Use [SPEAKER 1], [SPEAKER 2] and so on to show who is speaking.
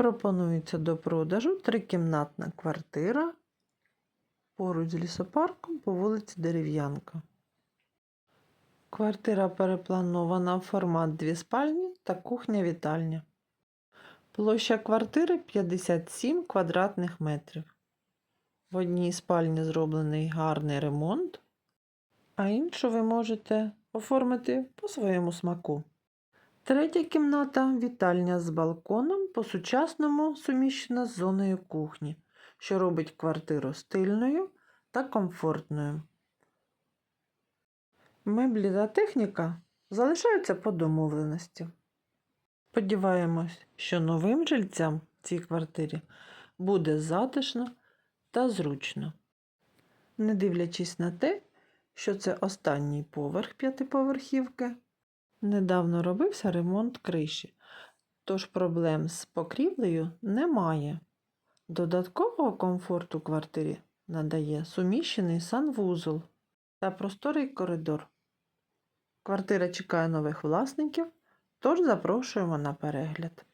[SPEAKER 1] Пропонується до продажу трикімнатна квартира поруч з лісопарком по вулиці Дерев'янка. Квартира перепланована в формат дві спальні та кухня-вітальня. Площа квартири 57 квадратних метрів. В одній спальні зроблений гарний ремонт, а іншу ви можете оформити по своєму смаку. Третя кімната вітальня з балконом по-сучасному суміщена з зоною кухні, що робить квартиру стильною та комфортною. Меблі та техніка залишаються по домовленості. Сподіваємось, що новим жильцям в цій квартирі буде затишно та зручно. Не дивлячись на те, що це останній поверх п'ятиповерхівки, недавно робився ремонт криші, тож проблем з покрівлею немає. Додаткового комфорту квартирі надає суміщений санвузол та просторий коридор. Квартира чекає нових власників, тож запрошуємо на перегляд.